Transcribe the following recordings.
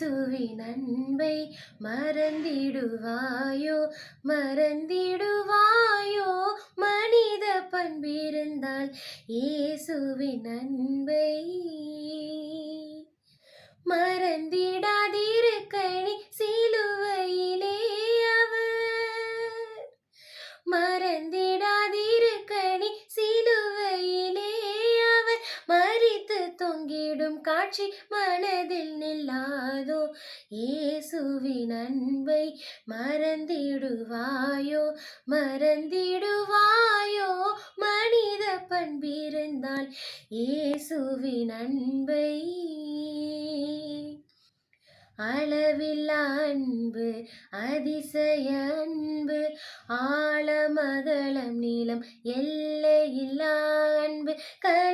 இயேசுவின் அன்பை மறந்திடுவாயோ? மறந்திடுவாயோ மனித பண்பிருந்தால் இயேசுவின் அன்பை மறந்திட காட்சி மனதில் நில்லாதோ? இயேசுவின் அன்பை மறந்திடுவாயோ? மறந்திடுவாயோ? மனித பண்பிருந்தால் இயேசுவின் அன்பை. அளவில்லா அன்பு அதிசய அன்பு ஆழமகலம் நீளம் எல்லையில்லா அன்பு க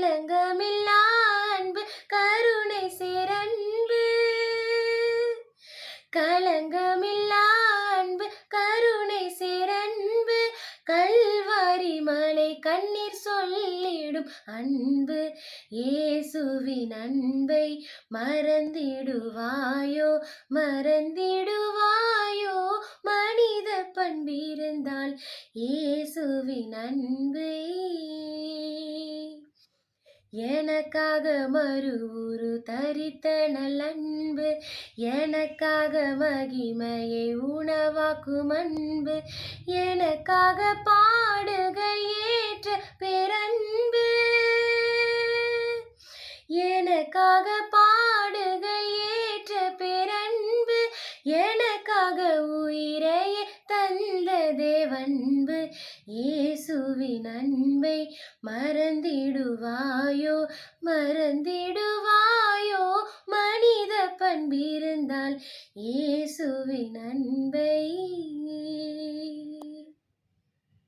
மலை கண்ணீர் சொல்லிடும் அன்பு. இயேசுவின் அன்பை மறந்திடுவாயோ? மறந்திடுவாயோ? மனித பண்பிருந்தால் இயேசுவின் அன்பை. எனக்காக மறு உரு தரித்த நல்லன்பு எனக்காக மகிமையை உணவாக்கும் அன்பு. எனக்காக பா எனக்காக பாடுகள் ஏற்ற பேரன்பு எனக்காக உயிரையே தந்த தேவன்பு இயேசுவின் அன்பை மறந்திடுவாயோ மறந்திடுவாயோ மனித பண்பிருந்தால் இயேசுவின் அன்பை